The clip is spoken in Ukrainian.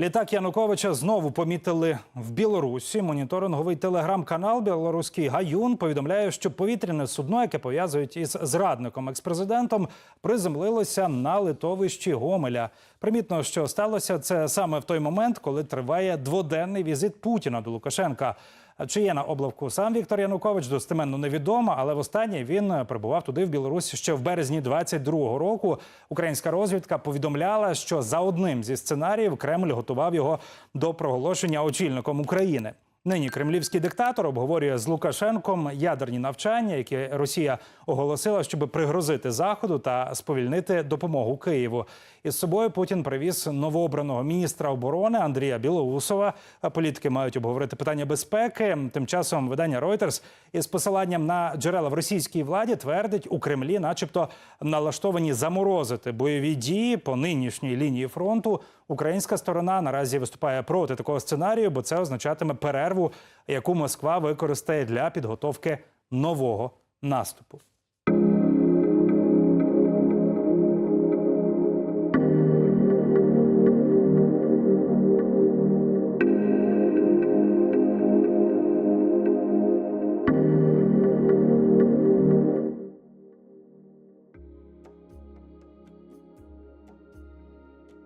Літак Януковича знову помітили в Білорусі. Моніторинговий телеграм-канал Білоруський Гаюн повідомляє, що повітряне судно, яке пов'язують із зрадником експрезидентом, приземлилося на литовищі Гомеля. Примітно, що сталося це саме в той момент, коли триває дводенний візит Путіна до Лукашенка. Чи є на облавку сам Віктор Янукович достеменно невідомо, але востаннє він прибував туди в Білорусі ще в березні 22-го року. Українська розвідка повідомляла, що за одним зі сценаріїв Кремль готував його до проголошення очільником України. Нині кремлівський диктатор обговорює з Лукашенком ядерні навчання, які Росія оголосила, щоб пригрозити заходу та сповільнити допомогу Києву. Із собою Путін привіз новообраного міністра оборони Андрія Білоусова. Політики мають обговорити питання безпеки. Тим часом видання Reuters із посиланням на джерела в російській владі твердить у Кремлі, начебто, налаштовані заморозити бойові дії по нинішній лінії фронту. Українська сторона наразі виступає проти такого сценарію, бо це означатиме перерву, яку Москва використає для підготовки нового наступу.